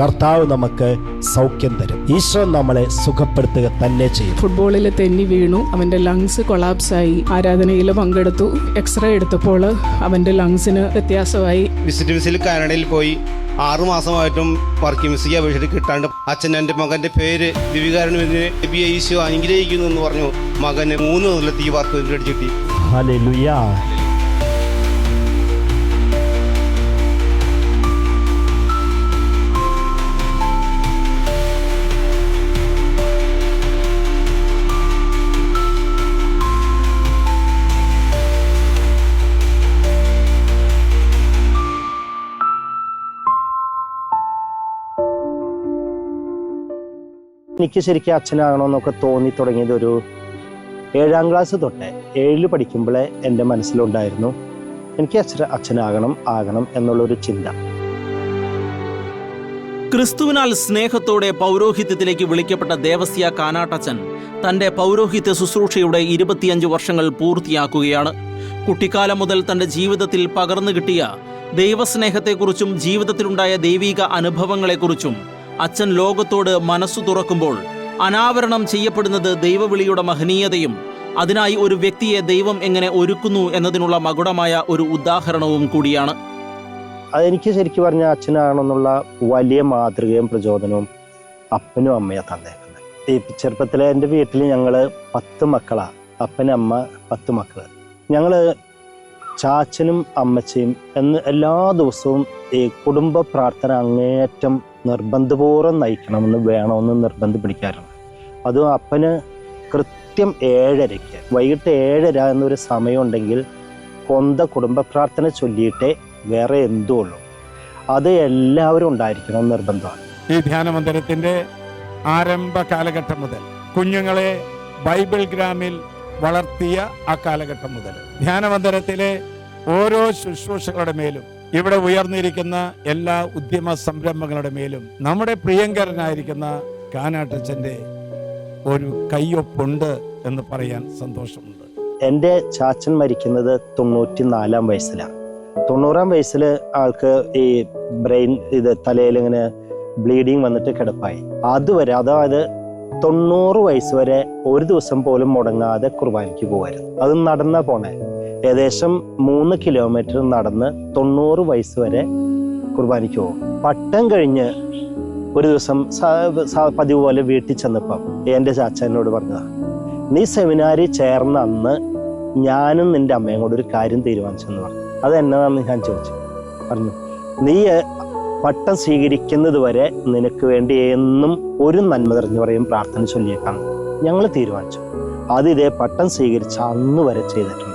കർത്താവ് നമുക്ക് സൗഖ്യം തരും. ഈശോ നമ്മളെ സുഖപ്പെടുത്തുക തന്നെ ചെയ്യും. ഫുട്ബോളിൽ തെന്നി വീണു. അവന്റെ ലങ്സ് കൊളാപ്സായി ആരാധനയിൽ പങ്കെടുത്തു. എക്സ്റേ എടുത്തപ്പോൾ അവന്റെ ലങ്സിന് വ്യത്യാസമായി. വിസിറ്റ് കാനഡയിൽ പോയി. ആറു മാസമായിട്ടും വർക്കിംഗ് വിസയ്ക്ക് അപേക്ഷിച്ച് കിട്ടാണ്ട് അച്ഛൻ എന്റെ മകന്റെ പേര് ദിവികാരൻ ബി അനുഗ്രഹിക്കുന്നു എന്ന് പറഞ്ഞു. മകന് മൂന്ന് കൊല്ലത്ത് ഈ വർക്ക് കിട്ടി. എനിക്ക് ശരിക്കും അച്ഛനാകണമെന്നൊക്കെ തോന്നി തുടങ്ങിയത് ഒരു ഏഴാം ക്ലാസ് തൊട്ട് ഏഴിൽ പഠിക്കുമ്പോഴേ എന്റെ മനസ്സിലുണ്ടായിരുന്നു എനിക്ക് അച്ഛൻ അച്ഛനാകണം ആകണം എന്നുള്ളൊരു ചിന്ത. ക്രിസ്തുവിനാൽ സ്നേഹത്തോടെ പൗരോഹിത്യത്തിലേക്ക് വിളിക്കപ്പെട്ട ദേവസ്യ കാനാട്ടച്ചൻ തന്റെ പൗരോഹിത്യ ശുശ്രൂഷയുടെ ഇരുപത്തിയഞ്ച് വർഷങ്ങൾ പൂർത്തിയാക്കുകയാണ്. കുട്ടിക്കാലം മുതൽ തന്റെ ജീവിതത്തിൽ പകർന്നു കിട്ടിയ ദൈവസ്നേഹത്തെക്കുറിച്ചും ജീവിതത്തിലുണ്ടായ ദൈവിക അനുഭവങ്ങളെക്കുറിച്ചും അച്ഛൻ ലോകത്തോട് മനസ്സു തുറക്കുമ്പോൾ അനാവരണം ചെയ്യപ്പെടുന്നത് ദൈവവിളിയുടെ മഹനീയതയും അതിനായി ഒരു വ്യക്തിയെ ദൈവം എങ്ങനെ ഒരുക്കുന്നു എന്നതിനുള്ള മകുടമായ ഒരു ഉദാഹരണവും കൂടിയാണ്. അതെനിക്ക് ശരിക്കും പറഞ്ഞാൽ അച്ഛനാണെന്നുള്ള വലിയ മാതൃകയും പ്രചോദനവും അപ്പനും അമ്മയാണ് തന്നേക്കുന്നത് ഈ ചെറുപ്പത്തിലെ എന്റെ വീട്ടിൽ ഞങ്ങൾ പത്ത് മക്കളാണ് അപ്പനമ്മ പത്ത് മക്കൾ ഞങ്ങൾ ചാച്ചനും അമ്മച്ചയും എന്ന് എല്ലാ ദിവസവും ഈ കുടുംബ പ്രാർത്ഥന അങ്ങേയറ്റം നിർബന്ധപൂർവം നയിക്കണമെന്ന് വേണമെന്ന് നിർബന്ധം പിടിക്കാറുണ്ട് അതും അപ്പന് കൃത്യം ഏഴരയ്ക്ക് വൈകിട്ട് ഏഴര എന്നൊരു സമയമുണ്ടെങ്കിൽ കൊന്ത കുടുംബ പ്രാർത്ഥന ചൊല്ലിയിട്ടേ വേറെ എന്തോ ഉള്ളൂ. അത് എല്ലാവരും ഉണ്ടായിരിക്കണം നിർബന്ധമാണ്. ഈ ധ്യാന മന്ദിരത്തിന്റെ ആരംഭ കാലഘട്ടം മുതൽ കുഞ്ഞുങ്ങളെ ബൈബിൾ ഗ്രാമിൽ വളർത്തിയ ആ കാലഘട്ടം മുതൽ. ധ്യാനമന്ദിരത്തിലെ ഓരോ ശുശ്രൂഷകളുടെ മേലും ഇവിടെ ഉയർന്നിരിക്കുന്ന എല്ലാ ഉദ്യമ സംരംഭങ്ങളുടെ മേലും നമ്മുടെ പ്രിയങ്കരനായിരിക്കുന്ന കാനാട്ടച്ചന്റെ ഒരു കയ്യൊപ്പുണ്ട് എന്ന് പറയാൻ സന്തോഷമുണ്ട്. എന്റെ ചാച്ചൻ മരിക്കുന്നത് തൊണ്ണൂറ്റി നാലാം വയസ്സിലാണ് തൊണ്ണൂറാം വയസ്സിൽ ആൾക്ക് ഈ ബ്രെയിൻ ഇത് തലയിൽ ഇങ്ങനെ ബ്ലീഡിങ് വന്നിട്ട് കിടപ്പായി. അതുവരെ അതായത് തൊണ്ണൂറ് വയസ്സ് വരെ ഒരു ദിവസം പോലും മുടങ്ങാതെ കുർബാനയ്ക്ക് പോകുമായിരുന്നു അത് നടന്ന പോണേ. ഏകദേശം മൂന്ന് കിലോമീറ്റർ നടന്ന് തൊണ്ണൂറ് വയസ്സ് വരെ കുർബാനയ്ക്ക് പോകും. പട്ടം കഴിഞ്ഞ് ഒരു ദിവസം പതിവ് പോലെ വീട്ടിൽ ചെന്നപ്പം എന്റെ ചാച്ചനോട് പറഞ്ഞതാണ് നീ സെമിനാരിൽ ചേർന്ന അന്ന് ഞാനും നിന്റെ അമ്മയും കൂടെ ഒരു കാര്യം തീരുമാനിച്ചെന്ന് പറഞ്ഞു. അത് എന്നതാണെന്ന് ഞാൻ ചോദിച്ചു. പറഞ്ഞു നീ പട്ടം സ്വീകരിക്കുന്നത് വരെ നിനക്ക് വേണ്ടി എന്നും ഒരു നന്മ തെരഞ്ഞു പറയും പ്രാർത്ഥന ചൊല്ലിയേക്കാം. ഞങ്ങൾ തീരുമാനിച്ചു. അത് ഇതേ പട്ടം സ്വീകരിച്ച അന്ന് വരെ ചെയ്തിട്ടുണ്ട്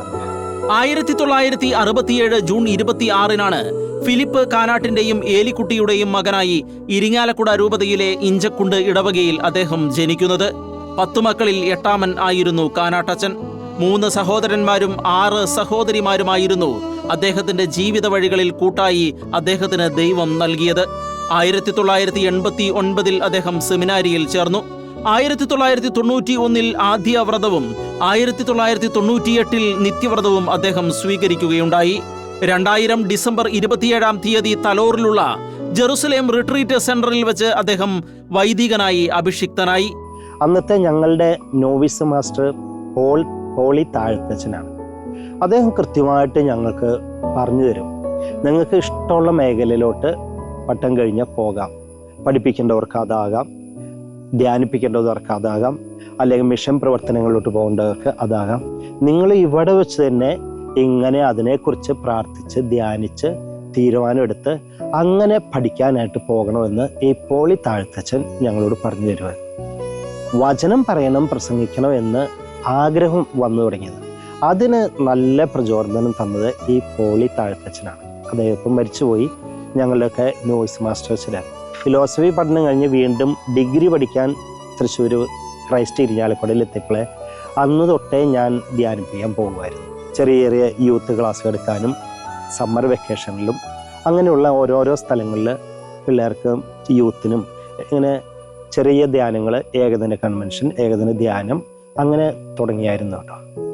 ആയിരത്തി തൊള്ളായിരത്തി അറുപത്തിയേഴ് ജൂൺ ഇരുപത്തി ആറിനാണ് ഫിലിപ്പ് കാനാട്ടിന്റെയും ഏലിക്കുട്ടിയുടെയും മകനായി ഇരിങ്ങാലക്കുട രൂപതയിലെ ഇഞ്ചക്കുണ്ട് ഇടവകയിൽ അദ്ദേഹം ജനിക്കുന്നത്. പത്തു മക്കളിൽ എട്ടാമൻ ആയിരുന്നു കാനാട്ടച്ചൻ മൂന്ന് സഹോദരന്മാരും ആറ് സഹോദരിമാരുമായിരുന്നു അദ്ദേഹത്തിന്റെ ജീവിത വഴികളിൽ കൂട്ടായി അദ്ദേഹത്തിന് ദൈവം നൽകിയത്. ആയിരത്തി തൊള്ളായിരത്തി എൺപത്തി ഒൻപതിൽ അദ്ദേഹം സെമിനാരിയിൽ ചേർന്നു. ആയിരത്തി തൊള്ളായിരത്തി തൊണ്ണൂറ്റി ഒന്നിൽ ആദ്യ വ്രതവും ആയിരത്തി തൊള്ളായിരത്തി തൊണ്ണൂറ്റിയെട്ടിൽ നിത്യവ്രതവും അദ്ദേഹം സ്വീകരിക്കുകയുണ്ടായി. രണ്ടായിരം ഡിസംബർ ഇരുപത്തിയേഴാം തീയതി തലോറിലുള്ള ജെറുസലേം റിട്രീറ്റ് സെന്ററിൽ വെച്ച് അദ്ദേഹം വൈദികനായി അഭിഷിക്തനായി. അന്നത്തെ ഞങ്ങളുടെ നോവിസ് മാസ്റ്റർ പോൾ പോളി താഴ്ത്തച്ഛനാണ്. അദ്ദേഹം കൃത്യമായിട്ട് ഞങ്ങൾക്ക് പറഞ്ഞു തരും. നിങ്ങൾക്ക് ഇഷ്ടമുള്ള മേഖലയിലോട്ട് പട്ടം കഴിഞ്ഞാൽ പോകാം. പഠിപ്പിക്കേണ്ടവർക്ക് അതാകാം. ധ്യാനിപ്പിക്കേണ്ടവർക്ക് അതാകാം. അല്ലെങ്കിൽ മിഷൻ പ്രവർത്തനങ്ങളിലോട്ട് പോകേണ്ടവർക്ക് അതാകാം. നിങ്ങൾ ഇവിടെ വെച്ച് തന്നെ ഇങ്ങനെ അതിനെക്കുറിച്ച് പ്രാർത്ഥിച്ച് ധ്യാനിച്ച് തീരുമാനമെടുത്ത് അങ്ങനെ പഠിക്കാനായിട്ട് പോകണമെന്ന് ഈ പോളി താഴ്ത്തച്ഛൻ ഞങ്ങളോട് പറഞ്ഞു തരുവാൻ. വചനം പറയണം പ്രസംഗിക്കണം എന്ന് ആഗ്രഹം വന്നു തുടങ്ങിയത്. അതിന് നല്ല പ്രചോദനം തന്നത് ഈ പോളി താഴ്ത്തച്ഛനാണ്. അദ്ദേഹം മരിച്ചുപോയി. ഞങ്ങളുടെയൊക്കെ നോയ്സ് മാസ്റ്റേഴ്സിലാണ് ഫിലോസഫി പഠനം കഴിഞ്ഞ് വീണ്ടും ഡിഗ്രി പഠിക്കാൻ തൃശ്ശൂർ ക്രൈസ്റ്റ് ഇരിഞ്ഞാലക്കുടയിൽ എത്തിയപ്പോളെ അന്ന് തൊട്ടേ ഞാൻ ധ്യാനിപ്പിക്കാൻ പോകുമായിരുന്നു. ചെറിയ ചെറിയ യൂത്ത് ക്ലാസ് എടുക്കാനും സമ്മർ വെക്കേഷനിലും അങ്ങനെയുള്ള ഓരോരോ സ്ഥലങ്ങളിൽ പിള്ളേർക്ക് യൂത്തിനും ഇങ്ങനെ ചെറിയ ധ്യാനങ്ങൾ ഏകദിന കൺവെൻഷൻ ഏകദിന ധ്യാനം അങ്ങനെ തുടങ്ങിയായിരുന്നു കേട്ടോ.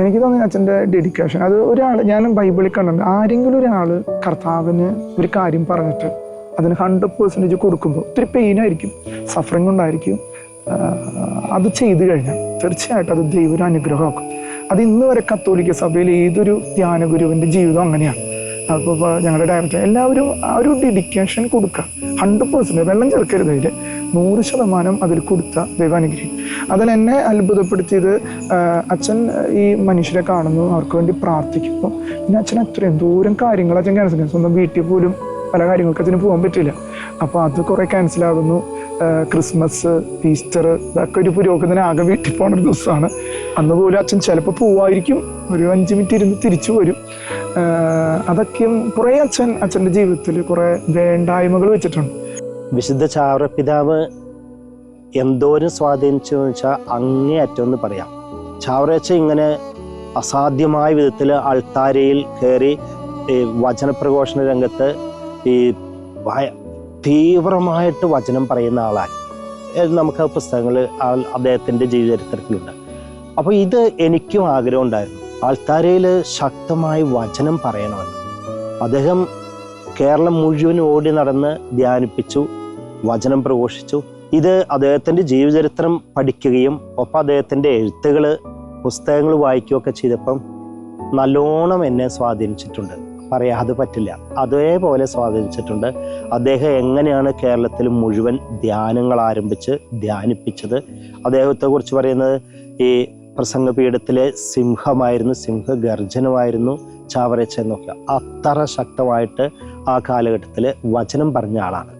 എനിക്ക് തോന്നി അച്ഛന്റെ ഡെഡിക്കേഷൻ അത് ഒരാൾ ഞാൻ ബൈബിളിൽ കണ്ടിട്ടുണ്ട്. ആരെങ്കിലും ഒരാൾ കർത്താവിന് ഒരു കാര്യം പറഞ്ഞിട്ട് അതിന് ഹൺഡ്രഡ് പെർസെന്റേജ് കൊടുക്കുമ്പോൾ ഒത്തിരി പെയിൻ ആയിരിക്കും സഫറിങ് ഉണ്ടായിരിക്കും. അത് ചെയ്തു കഴിഞ്ഞാൽ തീർച്ചയായിട്ടും അത് ദൈവ അനുഗ്രഹമാക്കും. അത് ഇന്ന് വരെ കത്തോലിക്ക സഭയിൽ ഏതൊരു ധ്യാന ഗുരുവിന്റെ ജീവിതം അങ്ങനെയാണ് അപ്പോൾ ഞങ്ങളുടെ ഡയറക്ടർ എല്ലാവരും ആ ഒരു ഡെഡിക്കേഷൻ കൊടുക്കുക. ഹൺഡ്രഡ് പെർസെന്റ് വെള്ളം ചേർക്കരുത് അതിൽ നൂറ് ശതമാനം അതിൽ കൊടുത്താൽ ദൈവം അനുഗ്രഹിക്കും. അതിൽ എന്നെ അത്ഭുതപ്പെടുത്തിയത് അച്ഛൻ ഈ മനുഷ്യരെ കാണുന്നു അവർക്ക് വേണ്ടി പ്രാർത്ഥിക്കുന്നു പിന്നെ അച്ഛൻ അത്രയും ദൂരം കാര്യങ്ങൾ അച്ഛൻ ക്യാൻസൽ സ്വന്തം വീട്ടിൽ പോലും പല കാര്യങ്ങൾക്ക് അച്ഛന് പോകാൻ പറ്റില്ല. അപ്പോൾ അത് കുറേ ക്യാൻസൽ ആകുന്നു. ക്രിസ്മസ് ഈസ്റ്റർ ഇതൊക്കെ ഒരു പുരോഗതിനാകെ വീട്ടിൽ പോകുന്ന ഒരു ദിവസമാണ്. അന്ന് പോലും അച്ഛൻ ചിലപ്പോൾ പോവായിരിക്കും. ഒരു അഞ്ച് മിനിറ്റ് ഇരുന്ന് തിരിച്ചു വരും. അതൊക്കെയും കുറേ അച്ഛൻ അച്ഛന്റെ ജീവിതത്തിൽ കുറേ വേണ്ടായ്മകൾ വെച്ചിട്ടുണ്ട്. വിശുദ്ധ ചാവറ പിതാവ് എന്തോരം സ്വാധീനിച്ചു വെച്ചാൽ അങ്ങേയറ്റം എന്ന് പറയാം. ചാവറയച്ച ഇങ്ങനെ അസാധ്യമായ വിധത്തിൽ അൾത്താരയിൽ കയറി വചനപ്രഘോഷണ രംഗത്ത് ഈ തീവ്രമായിട്ട് വചനം പറയുന്ന ഏത് നമുക്ക് പുസ്തകങ്ങൾ അദ്ദേഹത്തിന്റെ ജീവചരിത്രത്തിലുണ്ട് അപ്പോൾ ഇത് എനിക്കും ആഗ്രഹം ഉണ്ടായിരുന്നു. ആൾത്താരയിൽ ശക്തമായി വചനം പറയണമെന്ന്. അദ്ദേഹം കേരളം മുഴുവൻ ഓടി നടന്ന് ധ്യാനിപ്പിച്ചു വചനം പ്രഘോഷിച്ചു. ഇത് അദ്ദേഹത്തിന്റെ ജീവചരിത്രം പഠിക്കുകയും ഒപ്പം അദ്ദേഹത്തിന്റെ എഴുത്തുകൾ പുസ്തകങ്ങൾ വായിക്കുകയൊക്കെ ചെയ്തപ്പം നല്ലോണം എന്നെ സ്വാധീനിച്ചിട്ടുണ്ട്. പറയാതെ പറ്റില്ല. അതേപോലെ സ്വാധീനിച്ചിട്ടുണ്ട്. അദ്ദേഹം എങ്ങനെയാണ് കേരളത്തിൽ മുഴുവൻ ധ്യാനങ്ങൾ ആരംഭിച്ച് ധ്യാനിപ്പിച്ചത്? അദ്ദേഹത്തെക്കുറിച്ച് പറയുന്നത് ഈ പ്രസംഗപീഠത്തിലെ സിംഹമായിരുന്നു സിംഹഗർജനമായിരുന്നു ചാവറച്ച എന്നൊക്കെ. അത്ര ശക്തമായിട്ട് ആ കാലഘട്ടത്തിൽ വചനം പറഞ്ഞ ആളാണ്.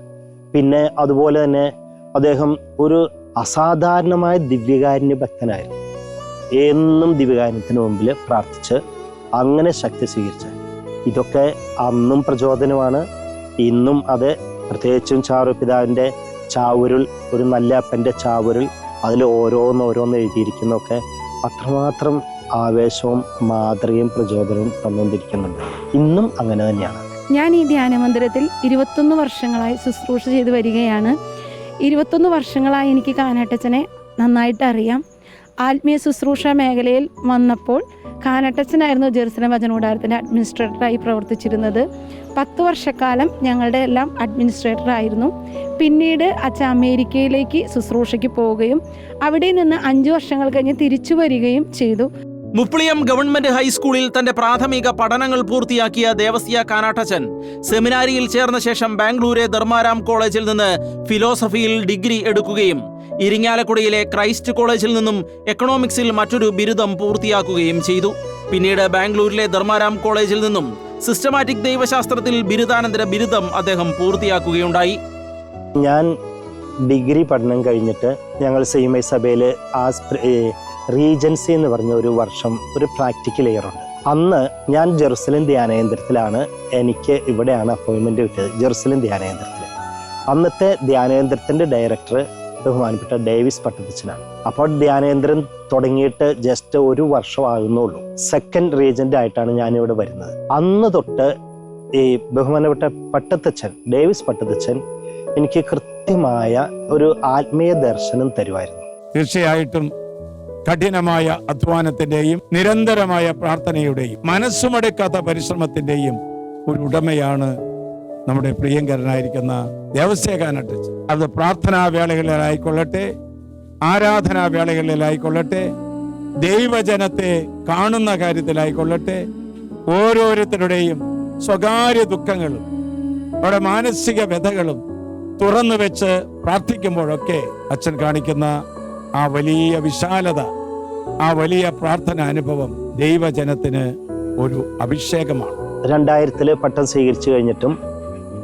പിന്നെ അതുപോലെ തന്നെ അദ്ദേഹം ഒരു അസാധാരണമായ ദിവ്യകാരുണ്യ ഭക്തനായിരുന്നു. എന്നും ദിവ്യകാരുണ്യത്തിന് മുമ്പിൽ പ്രാർത്ഥിച്ച് അങ്ങനെ ശക്തി സ്വീകരിച്ച. ഇതൊക്കെ അന്നും പ്രചോദനമാണ്. ഇന്നും അത് പ്രത്യേകിച്ചും ചാറു പിതാവിന്റെ ചാവുരുൾ ഒരു നല്ല അപ്പന്റെ ചാവുരുൾ അതിൽ ഓരോന്ന് ഓരോന്ന് എഴുതിയിരിക്കുന്നതൊക്കെ അത്രമാത്രം ആവേശവും മാതൃകയും പ്രചോദനവും തന്നുകൊണ്ടിരിക്കുന്നുണ്ട്. ഇന്നും അങ്ങനെ തന്നെയാണ്. ഞാൻ ഈ ധ്യാനമന്ദിരത്തിൽ ഇരുപത്തൊന്ന് വർഷങ്ങളായി ശുശ്രൂഷ ചെയ്തു വരികയാണ്. ഇരുപത്തൊന്ന് വർഷങ്ങളായി എനിക്ക് കാനട്ടച്ചനെ നന്നായിട്ട് അറിയാം. ആത്മീയ ശുശ്രൂഷ മേഖലയിൽ വന്നപ്പോൾ കാനട്ടച്ചനായിരുന്നു ജെറുസലം വചനകൂടാരത്തിന്റെ അഡ്മിനിസ്ട്രേറ്ററായി പ്രവർത്തിച്ചിരുന്നത്. പത്ത് വർഷക്കാലം ഞങ്ങളുടെ എല്ലാം അഡ്മിനിസ്ട്രേറ്ററായിരുന്നു. പിന്നീട് അച്ഛൻ അമേരിക്കയിലേക്ക് ശുശ്രൂഷയ്ക്ക് പോവുകയും അവിടെ നിന്ന് അഞ്ച് വർഷങ്ങൾ കഴിഞ്ഞ് തിരിച്ചു വരികയും ചെയ്തു. മുപ്പിളിയം ഗവൺമെന്റ് ഹൈസ്കൂളിൽ തന്റെ പ്രാഥമിക പഠനങ്ങൾ പൂർത്തിയാക്കിയ ദേവസ്യ കാനാട്ടച്ചൻ സെമിനാരിയിൽ ചേർന്ന ശേഷം ബാംഗ്ലൂരെ ധർമാരാം കോളേജിൽ നിന്ന് ഫിലോസഫിയിൽ ഡിഗ്രി എടുക്കുകയും ഇരിങ്ങാലക്കുടയിലെ ക്രൈസ്റ്റ് കോളേജിൽ നിന്നും എക്കണോമിക്സിൽ മറ്റൊരു ബിരുദം പൂർത്തിയാക്കുകയും ചെയ്തു. പിന്നീട് ബാംഗ്ലൂരിലെ ധർമാരാം കോളേജിൽ നിന്നും സിസ്റ്റമാറ്റിക് ദൈവശാസ്ത്രത്തിൽ ബിരുദാനന്തര ബിരുദം അദ്ദേഹം പൂർത്തിയാക്കുകയുണ്ടായി. ഞാൻ ഡിഗ്രി പഠനം കഴിഞ്ഞിട്ട് ഞങ്ങൾ സീമൈ സഭയിൽ റീജൻസി എന്ന് പറഞ്ഞ ഒരു വർഷം ഒരു പ്രാക്ടിക്കൽ ഇയർ ഉണ്ട്. അന്ന് ഞാൻ ജെറുസലേം ധ്യാനകേന്ദ്രത്തിലാണ് എനിക്ക് ഇവിടെയാണ് അപ്പോയിൻമെന്റ് കിട്ടിയത് ജെറുസലേം ധ്യാനകേന്ദ്രത്തിൽ അന്നത്തെ ധ്യാനകേന്ദ്രത്തിന്റെ ഡയറക്ടർ ബഹുമാനപ്പെട്ട ഡേവിസ് പട്ടത്തച്ഛനാണ് അപ്പോൾ ധ്യാനേന്ദ്രം തുടങ്ങിയിട്ട് ജസ്റ്റ് ഒരു വർഷം ആകുന്നുള്ളൂ സെക്കൻഡ് റീജന്റ് ആയിട്ടാണ് ഞാനിവിടെ വരുന്നത്. അന്ന് തൊട്ട് ഈ ബഹുമാനപ്പെട്ട പട്ടത്തച്ഛൻ ഡേവിസ് പട്ടത്തച്ഛൻ എനിക്ക് കൃത്യമായ ഒരു ആത്മീയ ദർശനം തരുമായിരുന്നു. തീർച്ചയായിട്ടും കഠിനമായ അധ്വാനത്തിന്റെയും നിരന്തരമായ പ്രാർത്ഥനയുടെയും മനസ്സുമടുക്കാത്ത പരിശ്രമത്തിന്റെയും ഒരു ഉടമയാണ് നമ്മുടെ പ്രിയങ്കരനായിരിക്കുന്ന ദേവസ്യകാനട്ട് അത് പ്രാർത്ഥനാ വേളകളിലായിക്കൊള്ളട്ടെ ആരാധനാ വേളകളിലായിക്കൊള്ളട്ടെ ദൈവജനത്തെ കാണുന്ന കാര്യത്തിലായിക്കൊള്ളട്ടെ ഓരോരുത്തരുടെയും സ്വകാര്യ ദുഃഖങ്ങളും അവരുടെ മാനസിക വ്യഥകളും തുറന്നു വെച്ച് പ്രാർത്ഥിക്കുമ്പോഴൊക്കെ അച്ഛൻ കാണിക്കുന്ന ആ വലിയ വിശാലത ആ വലിയ പ്രാർത്ഥന അനുഭവം ദൈവജനത്തിന് ഒരു അഭിഷേകമാണ്. രണ്ടായിരത്തിൽ പട്ടം സ്വീകരിച്ചു കഴിഞ്ഞിട്ടും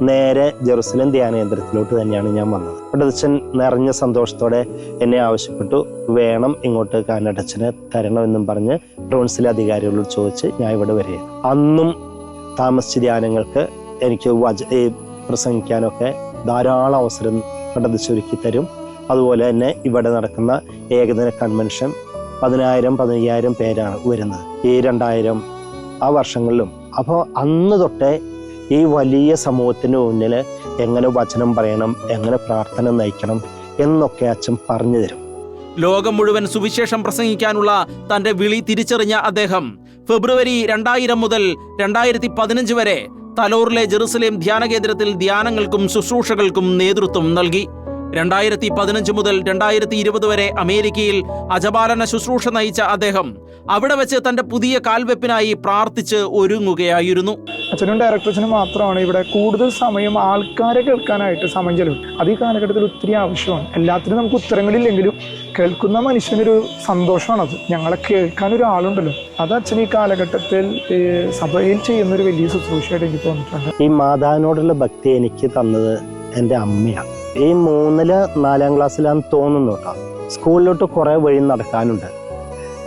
നേരെ ജെറുസലേം ധ്യാനകേന്ദ്രത്തിലോട്ട് തന്നെയാണ് ഞാൻ വന്നത്. പട്ടത്തച്ഛൻ നിറഞ്ഞ സന്തോഷത്തോടെ എന്നെ ആവശ്യപ്പെട്ടു. വേണം ഇങ്ങോട്ട് കാനടച്ചനെ തരണമെന്നും പറഞ്ഞ് പ്രൊവിൻസിലെ അധികാരികളോട് ചോദിച്ച് ഞാൻ ഇവിടെ വരിക അന്നും താമസിച്ച ധ്യാനങ്ങൾക്ക് എനിക്ക് ഈ പ്രസംഗിക്കാനൊക്കെ ധാരാളം അവസരം പട്ടത്തച്ഛ ഒരുക്കി തരും. അതുപോലെ തന്നെ ഇവിടെ നടക്കുന്ന ഏകദിന കൺവെൻഷൻ പതിനായിരം പതിനയ്യായിരം പേരാണ് വരുന്നത്. ഈ രണ്ടായിരം ആ വർഷങ്ങളിലും. അപ്പോൾ അന്ന് തൊട്ടേ ഈ വലിയ സമൂഹത്തിന് മുന്നിൽ എങ്ങനെ വചനം പറയണം എങ്ങനെ പ്രാർത്ഥന നയിക്കണം എന്നൊക്കെ അച്ഛൻ പറഞ്ഞു തരും. ലോകം മുഴുവൻ സുവിശേഷം പ്രസംഗിക്കാനുള്ള തന്റെ വിളി തിരിച്ചറിഞ്ഞ അദ്ദേഹം ഫെബ്രുവരി രണ്ടായിരം മുതൽ രണ്ടായിരത്തി പതിനഞ്ച് വരെ തലോറിലെ ജെറുസലേം ധ്യാന കേന്ദ്രത്തിൽ ധ്യാനങ്ങൾക്കും ശുശ്രൂഷകൾക്കും നേതൃത്വം നൽകി. രണ്ടായിരത്തി പതിനഞ്ച് മുതൽ രണ്ടായിരത്തി ഇരുപത് വരെ അമേരിക്കയിൽ അജപാലന ശുശ്രൂഷ നയിച്ച അദ്ദേഹം അവിടെ വെച്ച് തന്റെ പുതിയ കാൽവെപ്പിനായി പ്രാർത്ഥിച്ച് ഒരുങ്ങുകയായിരുന്നു. അച്ഛനും ഡയറക്ടറച്ഛനും മാത്രമാണ് ഇവിടെ കൂടുതൽ സമയം ആൾക്കാരെ കേൾക്കാനായിട്ട് സമയം ചെലവ് അത് ഈ കാലഘട്ടത്തിൽ ഒത്തിരി ആവശ്യമാണ്. എല്ലാത്തിനും നമുക്ക് ഉത്തരങ്ങളില്ലെങ്കിലും കേൾക്കുന്ന മനുഷ്യനൊരു സന്തോഷമാണത്. ഞങ്ങളെ കേൾക്കാൻ ഒരാളുണ്ടല്ലോ അത് അച്ഛൻ ഈ കാലഘട്ടത്തിൽ സഭയിൽ ചെയ്യുന്ന ഒരു വലിയ ശുശ്രൂഷയായിട്ട് എനിക്ക് തോന്നിയിട്ടുണ്ട്. ഈ മാതാവിനോടുള്ള ഭക്തി എനിക്ക് തന്നത് എന്റെ അമ്മയാണ്. ഈ മൂന്നിൽ നാലാം ക്ലാസ്സിലാന്ന് തോന്നുന്നു കേട്ടോ. സ്കൂളിലോട്ട് കുറേ വഴി നടക്കാനുണ്ട്.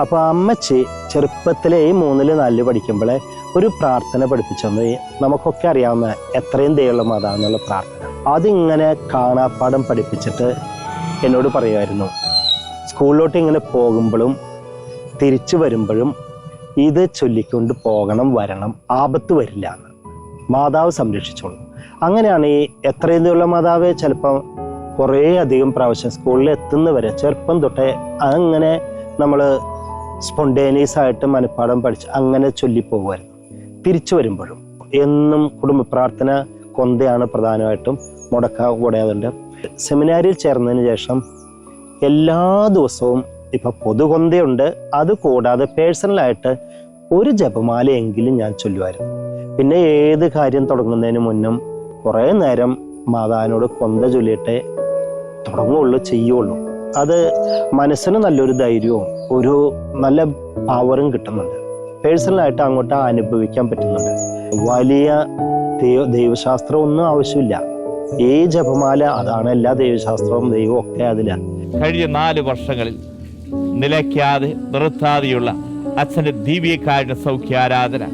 അപ്പോൾ അമ്മച്ചി ചെറുപ്പത്തിലെ ഈ മൂന്നിൽ നാലിൽ പഠിക്കുമ്പോഴേ ഒരു പ്രാർത്ഥന പഠിപ്പിച്ചത് നമുക്കൊക്കെ അറിയാവുന്ന എത്രയും ദയുള്ള മാതാവെന്നുള്ള പ്രാർത്ഥന. അതിങ്ങനെ കാണാപ്പാടം പഠിപ്പിച്ചിട്ട് എന്നോട് പറയുമായിരുന്നു സ്കൂളിലോട്ട് ഇങ്ങനെ പോകുമ്പോഴും തിരിച്ചു വരുമ്പോഴും ഇത് ചൊല്ലിക്കൊണ്ട് പോകണം വരണം ആപത്ത് വരില്ല എന്ന് മാതാവ് സംരക്ഷിച്ചോളും. അങ്ങനെയാണ് ഈ എത്രയും ദയുള്ള മാതാവ് ചിലപ്പം കുറേ അധികം പ്രാവശ്യം സ്കൂളിൽ എത്തുന്നവരെ ചെറുപ്പം തൊട്ടേ അങ്ങനെ നമ്മൾ സ്പോണ്ടേനിയസ് ആയിട്ട് മനഃപ്പാടം പഠിച്ച് അങ്ങനെ ചൊല്ലിപ്പോകുമായിരുന്നു. തിരിച്ചു വരുമ്പോഴും എന്നും കുടുംബ പ്രാർത്ഥന കൊന്തയാണ് പ്രധാനമായിട്ടും മുടക്ക കൂടാതുണ്ട്. സെമിനാരിൽ ചേർന്നതിന് ശേഷം എല്ലാ ദിവസവും ഇപ്പം പൊതുകൊന്തയുണ്ട് അത് കൂടാതെ പേഴ്സണലായിട്ട് ഒരു ജപമാലയെങ്കിലും ഞാൻ ചൊല്ലുമായിരുന്നു. പിന്നെ ഏത് കാര്യം തുടങ്ങുന്നതിന് മുന്നും കുറേ നേരം മാതാവിനോട് കൊന്ത ചൊല്ലിയിട്ടേ തുടങ്ങുള്ളൂ ചെയ്യുള്ളൂ. അത് മനസ്സിന് നല്ലൊരു ധൈര്യവും ഒരു നല്ല പവറും കിട്ടുന്നുണ്ട്. പേഴ്സണലായിട്ട് അങ്ങോട്ട് അനുഭവിക്കാൻ പറ്റുന്നുണ്ട്. വലിയ ദൈവ ദൈവശാസ്ത്രം ഒന്നും ആവശ്യമില്ല. ഈ ജപമാല അതാണ് എല്ലാ ദൈവശാസ്ത്രവും ദൈവവും ഒക്കെ അതില. കഴിഞ്ഞ നാല് വർഷങ്ങളിൽ നിലയ്ക്കാതെ നിർത്താതെയുള്ള അച്ഛന്റെ ദിവ്യക്കാരുടെ സൗഖ്യാരാധന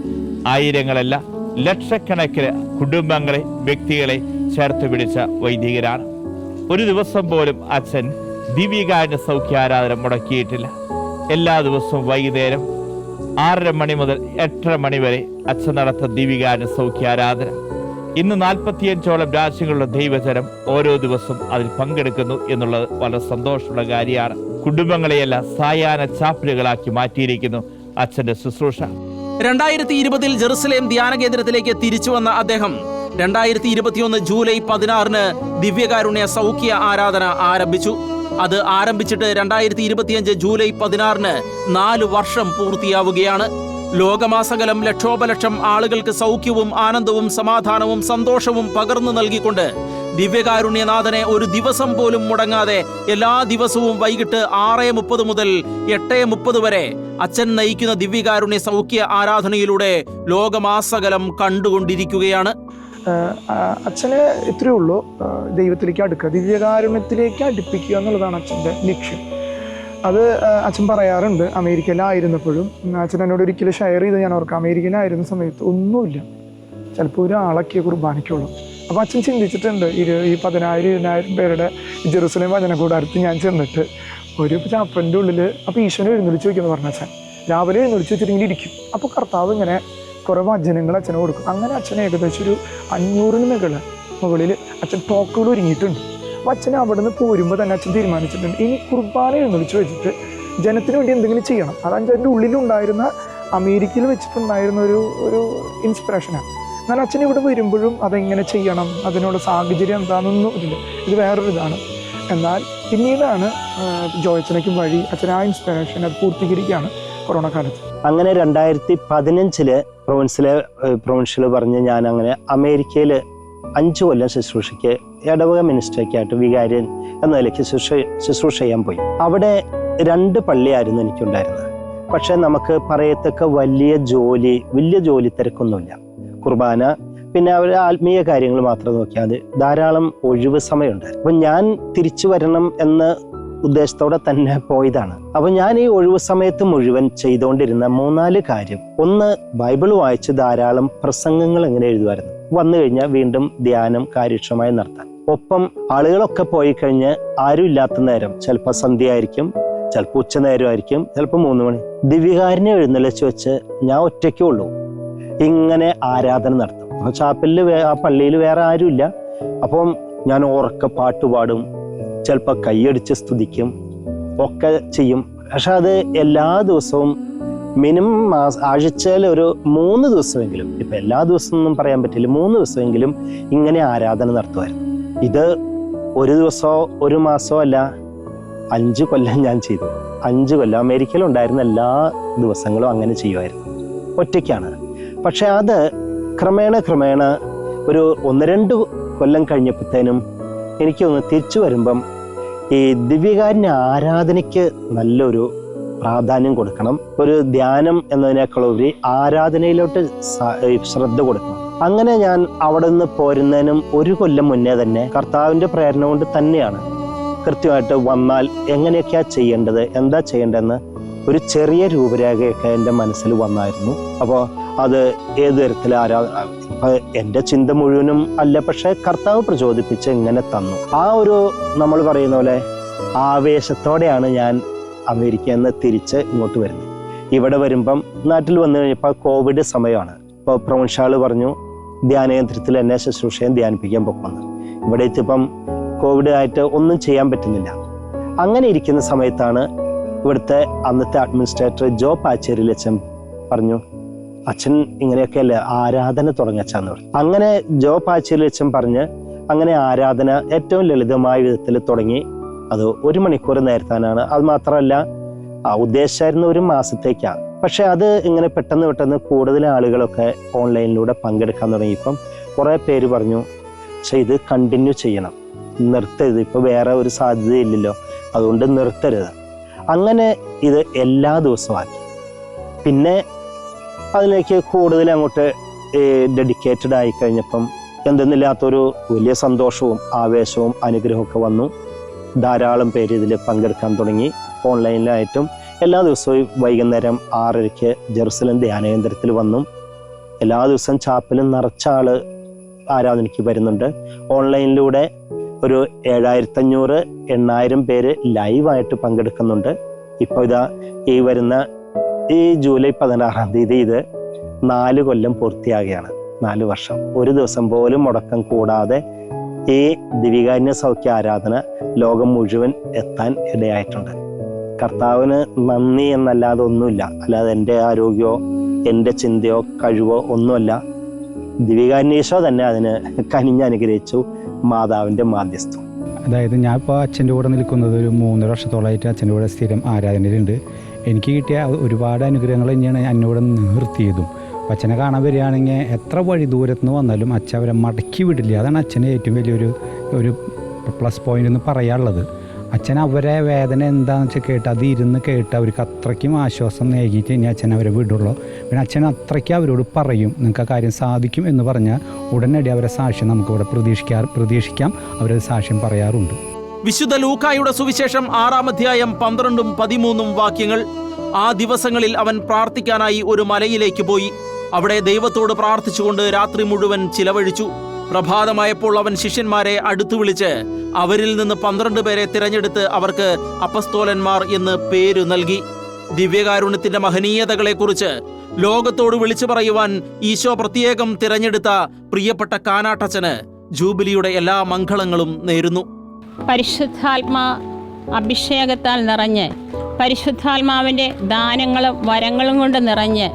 ആയിരങ്ങളല്ല ലക്ഷക്കണക്കിന് കുടുംബങ്ങളെ വ്യക്തികളെ ചേർത്ത് പിടിച്ച വൈദികരാണ്. ഒരു ദിവസം പോലും അച്ഛൻ ദിവ്യകാരുടെ സൗഖ്യാരാധന മുടക്കിയിട്ടില്ല. എല്ലാ ദിവസവും വൈകുന്നേരം ആറര മണി മുതൽ എട്ടര മണി വരെ അച്ഛൻ നടത്ത ദിവ്യകാരുടെ സൗഖ്യാരാധന. ഇന്ന് നാൽപ്പത്തിയഞ്ചോളം രാജ്യങ്ങളുടെ ദൈവജനം ഓരോ ദിവസവും അതിൽ പങ്കെടുക്കുന്നു എന്നുള്ളത് വളരെ സന്തോഷമുള്ള കാര്യമാണ്. കുടുംബങ്ങളെയെല്ലാം സായാഹ്ന ചാപ്പലുകളാക്കി മാറ്റിയിരിക്കുന്നു അച്ഛന്റെ ശുശ്രൂഷ. രണ്ടായിരത്തി ഇരുപതിൽ ജെറുസലേം ധ്യാന കേന്ദ്രത്തിലേക്ക് തിരിച്ചു വന്ന അദ്ദേഹം രണ്ടായിരത്തി ഇരുപത്തിയൊന്ന് ജൂലൈ പതിനാറിന് ദിവ്യകാരുണ്യ സൗഖ്യ ആരാധന ആരംഭിച്ചു. അത് ആരംഭിച്ചിട്ട് രണ്ടായിരത്തി ഇരുപത്തിയഞ്ച് ജൂലൈ പതിനാറിന് നാല് വർഷം പൂർത്തിയാവുകയാണ്. ലോകമാസകലം ലക്ഷോപലക്ഷം ആളുകൾക്ക് സൗഖ്യവും ആനന്ദവും സമാധാനവും സന്തോഷവും പകർന്നു നൽകിക്കൊണ്ട് ദിവ്യകാരുണ്യനാഥനെ ഒരു ദിവസം പോലും മുടങ്ങാതെ എല്ലാ ദിവസവും വൈകിട്ട് ആറ് മുപ്പത് മുതൽ എട്ട് മുപ്പത് വരെ അച്ഛൻ നയിക്കുന്ന ദിവ്യകാരുണ്യ സൗഖ്യ ആരാധനയിലൂടെ ലോകമാസകലം കണ്ടുകൊണ്ടിരിക്കുകയാണ്. അച്ഛനെ ഇത്രയേ ഉള്ളൂ. ദൈവത്തിലേക്ക് അടുക്കുക. ദിവ്യകാരുണ്യത്തിലേക്ക് അടുപ്പിക്കുക എന്നുള്ളതാണ് അച്ഛന്റെ ലക്ഷ്യം. അത് അച്ഛൻ പറയാറുണ്ട് അമേരിക്കയിലായിരുന്നപ്പോഴും. അച്ഛൻ എന്നോട് ഒരിക്കലും ഷെയർ ചെയ്ത് ഞാൻ ഓർക്കാം. അമേരിക്കയിലായിരുന്ന സമയത്ത് ഒന്നുമില്ല. ചിലപ്പോൾ ഒരാളൊക്കെ കുർബാനയ്ക്കുള്ളൂ. അപ്പോൾ അച്ഛൻ ചിന്തിച്ചിട്ടുണ്ട് ഇരു ഈ പതിനായിരം ഇരുപതിനായിരം പേരുടെ ജെറുസലേം വചന കൂടാരത്തിൽ ഞാൻ ചെന്നിട്ട് ഒരു ചാപ്പന്റെ ഉള്ളിൽ അപ്പോൾ ഈശ്വരനെ എഴുന്നള്ളിച്ച് വയ്ക്കുമെന്ന് പറഞ്ഞ അച്ഛൻ. രാവിലെ എഴുന്നള്ളിച്ച് വെച്ചിട്ടിങ്ങനെ ഇരിക്കും. അപ്പോൾ കർത്താവ് ഇങ്ങനെ കുറേ വചനങ്ങൾ അച്ഛന് കൊടുക്കും. അങ്ങനെ അച്ഛൻ ഏകദേശം ഒരു അഞ്ഞൂറിന് മുകളിൽ മുകളിൽ അച്ഛൻ ടോക്കുകൾ ഒരുങ്ങിയിട്ടുണ്ട്. അപ്പോൾ അച്ഛൻ അവിടെ നിന്ന് പോരുമ്പോൾ തന്നെ അച്ഛൻ തീരുമാനിച്ചിട്ടുണ്ട്. ഇനി കുർബാന എഴുന്നള്ളിച്ച് വെച്ചിട്ട് ജനത്തിന് വേണ്ടി എന്തെങ്കിലും ചെയ്യണം. അത് എന്റെ ഉള്ളിലുണ്ടായിരുന്ന അമേരിക്കയിൽ വെച്ചിട്ടുണ്ടായിരുന്ന ഒരു ഒരു ഇൻസ്പിറേഷനാണ് എന്നാൽ അച്ഛൻ ഇവിടെ വരുമ്പോഴും അതെങ്ങനെ ചെയ്യണം? അതിനുള്ള സാഹചര്യം എന്താണെന്നൊന്നും ഇല്ല ഇത് വേറൊരിതാണ് എന്നാൽ പിന്നീടാണ് ജോയച്ചനയ്ക്കും വഴി അച്ഛൻ ആ ഇൻസ്പിറേഷൻ അത് പൂർത്തീകരിക്കുകയാണ് കൊറോണ കാലത്ത്. അങ്ങനെ രണ്ടായിരത്തി പതിനഞ്ചിൽ പ്രൊവിൻസിലെ പ്രൊവിൻഷ്യൽ പറഞ്ഞ് ഞാൻ അങ്ങനെ അമേരിക്കയിൽ അഞ്ച് കൊല്ലം ശുശ്രൂഷയ്ക്ക് ഇടവക മിനിസ്റ്ററൊക്കെയായിട്ട് വികാര്യൻ എന്ന നിലയ്ക്ക് ശുശ്രൂഷ ശുശ്രൂഷ ചെയ്യാൻ പോയി. അവിടെ രണ്ട് പള്ളിയായിരുന്നു എനിക്കുണ്ടായിരുന്നത്. പക്ഷെ നമുക്ക് പറയത്തക്ക വലിയ ജോലി വലിയ ജോലി തിരക്കൊന്നുമില്ല. കുർബാന പിന്നെ അവർ ആത്മീയ കാര്യങ്ങൾ മാത്രം നോക്കിയാൽ ധാരാളം ഒഴിവ് സമയമുണ്ട്. അപ്പം ഞാൻ തിരിച്ചു വരണം എന്ന ഉദ്ദേശത്തോടെ തന്നെ പോയതാണ്. അപ്പൊ ഞാൻ ഈ ഒഴിവ് സമയത്ത് മുഴുവൻ ചെയ്തുകൊണ്ടിരുന്ന മൂന്നാൽ കാര്യം. ഒന്ന് ബൈബിൾ വായിച്ച് ധാരാളം പ്രസംഗങ്ങൾ എങ്ങനെ എഴുതുമായിരുന്നു. വന്നു കഴിഞ്ഞാൽ വീണ്ടും ധ്യാനം കാര്യക്ഷമമായി നടത്താൻ. ഒപ്പം ആളുകളൊക്കെ പോയി കഴിഞ്ഞ് ആരും ഇല്ലാത്ത നേരം ചിലപ്പോൾ സന്ധ്യ ആയിരിക്കും ചിലപ്പോൾ ഉച്ച നേരമായിരിക്കും ചിലപ്പോൾ മൂന്ന് മണി. ദിവ്യകാരനെ എഴുന്നള്ളിച്ച് വെച്ച് ഞാൻ ഒറ്റയ്ക്കേ ഉള്ളൂ. ഇങ്ങനെ ആരാധന നടത്തും. ആ ചാപ്പലിൽ ആ പള്ളിയിൽ വേറെ ആരുമില്ല അപ്പം ഞാൻ ഉറക്ക പാട്ട് പാടും ചിലപ്പോൾ കൈയടിച്ച് സ്തുതിക്കും ഒക്കെ ചെയ്യും. പക്ഷെ അത് എല്ലാ ദിവസവും മിനിമം മാസ ആഴ്ചയിൽ ഒരു മൂന്ന് ദിവസമെങ്കിലും ഇപ്പം എല്ലാ ദിവസമൊന്നും പറയാൻ പറ്റില്ല മൂന്ന് ദിവസമെങ്കിലും ഇങ്ങനെ ആരാധന നടത്തുമായിരുന്നു. ഇത് ഒരു ദിവസമോ ഒരു മാസമോ അല്ല അഞ്ച് കൊല്ലം ഞാൻ ചെയ്തു. അഞ്ച് കൊല്ലം അമേരിക്കയിൽ ഉണ്ടായിരുന്ന എല്ലാ ദിവസങ്ങളും അങ്ങനെ ചെയ്യുമായിരുന്നു. ഒറ്റയ്ക്കാണ്. പക്ഷെ അത് ക്രമേണ ക്രമേണ ഒരു ഒന്ന് രണ്ട് കൊല്ലം കഴിഞ്ഞപ്പോഴത്തേനും എനിക്കൊന്ന് തിരിച്ചു വരുമ്പം ഈ ദിവ്യകാരുണ്യ ആരാധനയ്ക്ക് നല്ലൊരു പ്രാധാന്യം കൊടുക്കണം. ഒരു ധ്യാനം എന്നതിനേക്കാളുപരി ആരാധനയിലോട്ട് സ- ശ്രദ്ധ കൊടുക്കണം. അങ്ങനെ ഞാൻ അവിടെ നിന്ന് പോരുന്നതിനും ഒരു കൊല്ലം മുന്നേ തന്നെ കർത്താവിന്റെ പ്രേരണ കൊണ്ട് തന്നെയാണ് കൃത്യമായിട്ട് വന്നാൽ എങ്ങനെയൊക്കെയാ ചെയ്യേണ്ടത് എന്താ ചെയ്യേണ്ടതെന്ന് ഒരു ചെറിയ രൂപരേഖയൊക്കെ എന്റെ മനസ്സിൽ വന്നായിരുന്നു. അപ്പോൾ അത് ഏത് തരത്തിൽ ആരാ എന്റെ ചിന്ത മുഴുവനും അല്ല പക്ഷെ കർത്താവ് പ്രചോദിപ്പിച്ച് ഇങ്ങനെ തന്നു. ആ ഒരു നമ്മൾ പറയുന്ന പോലെ ആവേശത്തോടെയാണ് ഞാൻ അമേരിക്കയിൽ നിന്ന് തിരിച്ച് ഇങ്ങോട്ട് വരുന്നു. ഇവിടെ വരുമ്പം നാട്ടിൽ വന്നു കഴിഞ്ഞപ്പോൾ കോവിഡ് സമയമാണ്. ഇപ്പോൾ പ്രൊമൻഷാൾ പറഞ്ഞു ധ്യാനകേന്ദ്രത്തിൽ എന്നെ ശുശ്രൂഷയും ധ്യാനിപ്പിക്കാൻ പോകുമെന്ന് ഇവിടെ എത്തിയപ്പം കോവിഡ് ആയിട്ട് ഒന്നും ചെയ്യാൻ പറ്റുന്നില്ല. അങ്ങനെ ഇരിക്കുന്ന സമയത്താണ് ഇവിടുത്തെ അന്നത്തെ അഡ്മിനിസ്ട്രേറ്റർ ജോ പാച്ചേരിൽ അച്ഛൻ പറഞ്ഞു അച്ഛൻ ഇങ്ങനെയൊക്കെ അല്ലേ ആരാധന തുടങ്ങച്ചാന്ന് പറഞ്ഞു. അങ്ങനെ ജോ പാച്ചേരിൽ അച്ഛൻ പറഞ്ഞ് അങ്ങനെ ആരാധന ഏറ്റവും ലളിതമായ വിധത്തിൽ തുടങ്ങി. അത് ഒരു മണിക്കൂർ നേരത്താനാണ്. അത് മാത്രമല്ല ആ ഉദ്ദേശിച്ചായിരുന്ന ഒരു മാസത്തേക്കാണ് പക്ഷെ അത് ഇങ്ങനെ പെട്ടെന്ന് പെട്ടെന്ന് കൂടുതൽ ആളുകളൊക്കെ ഓൺലൈനിലൂടെ പങ്കെടുക്കാൻ തുടങ്ങിയപ്പം കുറേ പേര് പറഞ്ഞു പക്ഷെ ഇത് കണ്ടിന്യൂ ചെയ്യണം. നിർത്തരുത്. ഇപ്പോൾ വേറെ ഒരു സാധ്യതയില്ലല്ലോ. അതുകൊണ്ട് നിർത്തരുത്. അങ്ങനെ ഇത് എല്ലാ ദിവസവും ആക്കി പിന്നെ അതിലേക്ക് കൂടുതൽ അങ്ങോട്ട് ഡെഡിക്കേറ്റഡ് ആയി കഴിഞ്ഞപ്പം എന്തെന്നില്ലാത്തൊരു വലിയ സന്തോഷവും ആവേശവും അനുഗ്രഹമൊക്കെ വന്നു. ധാരാളം പേര് ഇതിൽ പങ്കെടുക്കാൻ തുടങ്ങി. ഓൺലൈനിലായിട്ടും എല്ലാ ദിവസവും വൈകുന്നേരം ആറരയ്ക്ക് ജെറുസലം ധ്യാനകേന്ദ്രത്തിൽ വന്നു എല്ലാ ദിവസവും ചാപ്പലും നിറച്ച ആൾ ആരാധനയ്ക്ക് വരുന്നുണ്ട്. ഓൺലൈനിലൂടെ ഒരു ഏഴായിരത്തഞ്ഞൂറ് എണ്ണായിരം പേര് ലൈവായിട്ട് പങ്കെടുക്കുന്നുണ്ട്. ഇപ്പോൾ ഇതാ ഈ വരുന്ന ഈ ജൂലൈ പതിനാറാം തീയതി ഇത് നാല് കൊല്ലം പൂർത്തിയാകുകയാണ് നാല് വർഷം. ഒരു ദിവസം പോലും മുടക്കം കൂടാതെ ഈ ദിവികാന്യ സൗഖ്യ ആരാധന ലോകം മുഴുവൻ എത്താൻ ഇടയായിട്ടുണ്ട്. കർത്താവിന് നന്ദി എന്നല്ലാതെ ഒന്നുമില്ല. അല്ലാതെ എന്റെ ആരോഗ്യമോ എന്റെ ചിന്തയോ കഴിവോ ഒന്നുമല്ല. ദിവികാന്വേഷോ തന്നെ അതിന് കനിഞ്ഞനുഗ്രഹിച്ചു മാതാവിന്റെ മാധ്യസ്ഥം. അതായത് ഞാൻ ഇപ്പോൾ അച്ഛന്റെ കൂടെ നിൽക്കുന്നത് ഒരു മൂന്നര വർഷത്തോളമായിട്ട് അച്ഛന്റെ കൂടെ സ്ഥിരം ആരാധനയിലുണ്ട്. എനിക്ക് കിട്ടിയ ഒരുപാട് അനുഗ്രഹങ്ങൾ തന്നെയാണ് എന്നോട് നിർത്തിയതും. അച്ഛനെ കാണാൻ വരികയാണെങ്കിൽ എത്ര വഴി ദൂരത്ത് നിന്ന് വന്നാലും അച്ഛൻ അവരെ മടക്കി വിടില്ല. അതാണ് അച്ഛന്റെ ഏറ്റവും വലിയൊരു ഒരു പ്ലസ് പോയിന്റ് എന്ന് പറയാനുള്ളത്. അച്ഛൻ അവരെ വേദന എന്താണെന്ന് വെച്ചാൽ കേട്ട് അത് ഇരുന്ന് കേട്ട് അവർക്ക് അത്രയ്ക്കും ആശ്വാസം നേകിയിട്ട് ഇനി അച്ഛൻ അവരെ വിടുള്ളൂ. പിന്നെ അച്ഛൻ അത്രയ്ക്ക് അവരോട് പറയും നിങ്ങൾക്ക് ആ കാര്യം സാധിക്കും എന്ന് പറഞ്ഞാൽ ഉടനടി അവരെ സാക്ഷ്യം നമുക്കിവിടെ പ്രതീക്ഷിക്കാ പ്രതീക്ഷിക്കാം. അവരത് സാക്ഷ്യം പറയാറുണ്ട്. വിശുദ്ധ ലൂക്കായുടെ സുവിശേഷം ആറാം അധ്യായം പന്ത്രണ്ടും പതിമൂന്നും വാക്യങ്ങൾ. ആ ദിവസങ്ങളിൽ അവൻ പ്രാർത്ഥിക്കാനായി ഒരു മലയിലേക്ക് പോയി. അവിടെ ദൈവത്തോട് പ്രാർത്ഥിച്ചുകൊണ്ട് രാത്രി മുഴുവൻ ചിലവഴിച്ചു. പ്രഭാതമായപ്പോൾ അവൻ ശിഷ്യന്മാരെ അടുത്തു വിളിച്ച് അവരിൽ നിന്ന് പന്ത്രണ്ട് പേരെ തിരഞ്ഞെടുത്ത് അവർക്ക് അപ്പസ്തോലന്മാർ എന്ന് പേരു നൽകി. ദിവ്യകാരുണ്യത്തിന്റെ മഹനീയതകളെക്കുറിച്ച് ലോകത്തോട് വിളിച്ചു പറയുവാൻ ഈശോ പ്രത്യേകം തിരഞ്ഞെടുത്ത പ്രിയപ്പെട്ട കാനാട്ടച്ചന് ജൂബിലിയുടെ എല്ലാ മംഗളങ്ങളും നേരുന്നു. പരിശുദ്ധാത്മാ അഭിഷേകത്താൽ നിറഞ്ഞ് പരിശുദ്ധാത്മാവിന്റെ ദാനങ്ങളും വരങ്ങളും കൊണ്ട് നിറഞ്ഞ്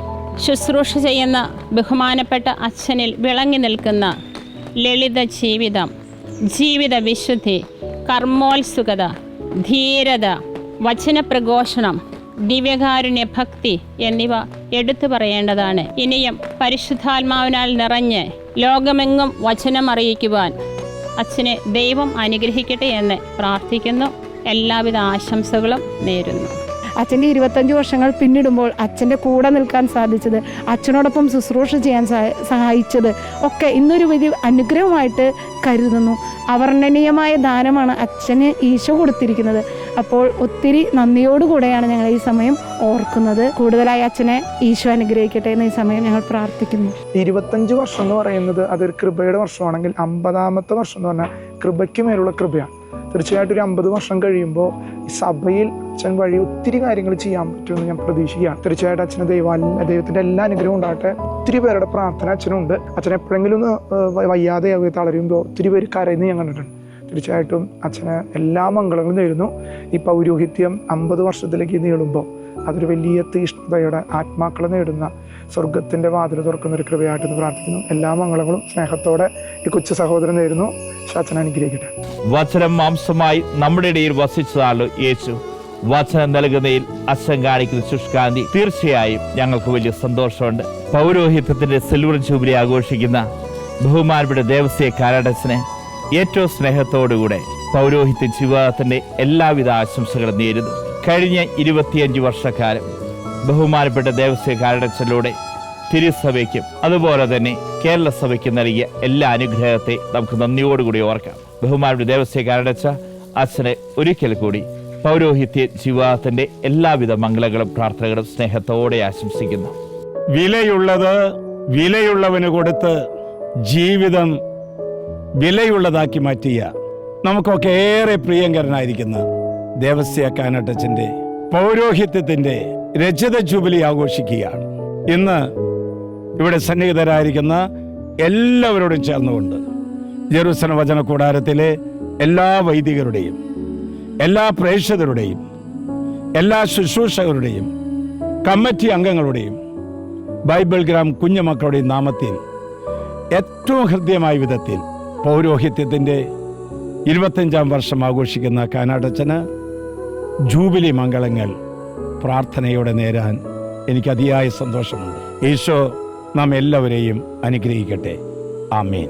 ശുശ്രൂഷ ചെയ്യുന്ന ബഹുമാനപ്പെട്ട അച്ഛനിൽ വിളങ്ങി നിൽക്കുന്ന ലളിത ജീവിതം ജീവിത വിശുദ്ധി കർമ്മോത്സുകത ധീരത വചനപ്രഘോഷണം ദിവ്യകാരുണ്യ ഭക്തി എന്നിവ എടുത്തു പറയേണ്ടതാണ്. ഇനിയും പരിശുദ്ധാത്മാവിനാൽ നിറഞ്ഞ് ലോകമെങ്ങും വചനം അറിയിക്കുവാൻ അച്ഛനെ ദൈവം അനുഗ്രഹിക്കട്ടെ എന്ന് പ്രാർത്ഥിക്കുന്നു. എല്ലാവിധ ആശംസകളും നേരുന്നു. അച്ഛന്റെ ഇരുപത്തഞ്ച് വർഷങ്ങൾ പിന്നിടുമ്പോൾ അച്ഛന്റെ കൂടെ നിൽക്കാൻ സാധിച്ചത് അച്ഛനോടൊപ്പം ശുശ്രൂഷ ചെയ്യാൻ സഹ- സഹായിച്ചത് ഒക്കെ ഇന്നൊരു വലിയ അനുഗ്രഹമായിട്ട് കരുതുന്നു. അവർണനീയമായ ദാനമാണ് അച്ഛന് ഈശോ കൊടുത്തിരിക്കുന്നത്. അപ്പോൾ ഒത്തിരി നന്ദിയോടുകൂടെയാണ് ഞങ്ങൾ ഈ സമയം ഓർക്കുന്നത്. കൂടുതലായി അച്ഛനെ ഈശോ അനുഗ്രഹിക്കട്ടെ എന്ന് ഈ സമയം ഞങ്ങൾ പ്രാർത്ഥിക്കുന്നു. ഇരുപത്തഞ്ച് വർഷം എന്ന് പറയുന്നത് അതൊരു കൃപയുടെ വർഷമാണെങ്കിൽ അമ്പതാമത്തെ വർഷം എന്ന് പറഞ്ഞാൽ കൃപയ്ക്ക് മേലുള്ള കൃപയാണ്. തീർച്ചയായിട്ടും ഒരു അമ്പത് വർഷം കഴിയുമ്പോൾ ഈ സഭയിൽ അച്ഛൻ വഴി ഒത്തിരി കാര്യങ്ങൾ ചെയ്യാൻ പറ്റുമെന്ന് ഞാൻ പ്രതീക്ഷിക്കുകയാണ്. തീർച്ചയായിട്ടും അച്ഛന് ദൈവ ദൈവത്തിന്റെ എല്ലാ അനുഗ്രഹവും ഉണ്ടാകട്ടെ. ഒത്തിരി പേരുടെ പ്രാർത്ഥന അച്ഛനുണ്ട്. അച്ഛൻ എപ്പോഴെങ്കിലും ഒന്ന് വയ്യാതെ തളരുമ്പോൾ ഒത്തിരി പേര് കരയുന്നു ഞാൻ കണ്ടിട്ടുണ്ട്. തീർച്ചയായിട്ടും അച്ഛന് എല്ലാ മംഗളങ്ങളും നേരുന്നു. ഈ പൗരോഹിത്യം അമ്പത് വർഷത്തിലേക്ക് നീളുമ്പോൾ അതൊരു വലിയ തീഷ്ണതയുടെ ആത്മാക്കളെ നേടുന്ന സ്വർഗത്തിന്റെ വാതിൽ തുറക്കുന്ന ഒരു കൃപയായിട്ടെന്ന് പ്രാർത്ഥിക്കുന്നു. എല്ലാ മംഗളങ്ങളും സ്നേഹത്തോടെ ഈ കൊച്ചു സഹോദരൻ നേരുന്നു. ശാസന അനുഗ്രഹിക്കട്ടെ. വചനം മാംസമായി നമ്മുടെ ഇടയിൽ വസിച്ചതാണ് യേശു. വചനം നൽകുന്നതിൽ അച്ഛൻ കാണിക്കുന്ന ശുഷ്കാന്തി തീർച്ചയായും ഞങ്ങൾക്ക് വലിയ സന്തോഷമുണ്ട്. പൗരോഹിത്യത്തിന്റെ സിൽവർ ജൂബിലി ആഘോഷിക്കുന്ന ബഹുമാനപ്പെട്ട ദേവസ്യ കാരാടസിനെ ഏറ്റവും സ്നേഹത്തോടുകൂടെ പൗരോഹിത്യ ജീവിതത്തിന്റെ എല്ലാവിധ ആശംസകളും നേരുന്നു. കഴിഞ്ഞ ഇരുപത്തിയഞ്ച് വർഷക്കാലം ബഹുമാനപ്പെട്ട ദേവസ്യ കാരടച്ചനിലൂടെ തിരുസഭയ്ക്കും അതുപോലെ തന്നെ കേരള സഭയ്ക്കും നൽകിയ എല്ലാ അനുഗ്രഹത്തെ നമുക്ക് നന്ദിയോടുകൂടി ഓർക്കാം. ബഹുമാനപ്പെട്ട ദേവസ്യ കാരണച്ച അച്ഛനെ ഒരിക്കൽ കൂടി പൗരോഹിത്യ ജീവിതത്തിന്റെ എല്ലാവിധ മംഗളങ്ങളും പ്രാർത്ഥനകളും സ്നേഹത്തോടെ ആശംസിക്കുന്നു. വിലയുള്ളത് വിലയുള്ളവന് കൊടുത്ത് ജീവിതം വിലയുള്ളതാക്കി മാറ്റിയ നമുക്കൊക്കെ ഏറെ പ്രിയങ്കരനായിരിക്കുന്ന ദേവസ്യ കാനട്ടച്ചന്റെ പൗരോഹിത്യത്തിന്റെ രജത ജൂബിലി ആഘോഷിക്കുകയാണ്. ഇന്ന് ഇവിടെ സന്നിഹിതരായിരിക്കുന്ന എല്ലാവരോടും ചേർന്നുകൊണ്ട് ജെറുസലം വചന കൂടാരത്തിലെ എല്ലാ വൈദികരുടെയും എല്ലാ പ്രേക്ഷകരുടെയും എല്ലാ ശുശ്രൂഷകരുടെയും കമ്മിറ്റി അംഗങ്ങളുടെയും ബൈബിൾ ഗ്രാം കുഞ്ഞുമക്കളുടെയും നാമത്തിൽ ഏറ്റവും ഹൃദ്യമായ വിധത്തിൽ പൗരോഹിത്യത്തിന്റെ ഇരുപത്തഞ്ചാം വർഷം ആഘോഷിക്കുന്ന കാനാടച്ചന് ജൂബിലി മംഗളങ്ങൾ പ്രാർത്ഥനയോടെ നേരാൻ എനിക്ക് അതിയായ സന്തോഷമുണ്ട്. ഈശോ നാം എല്ലാവരെയും അനുഗ്രഹിക്കട്ടെ. ആമേൻ.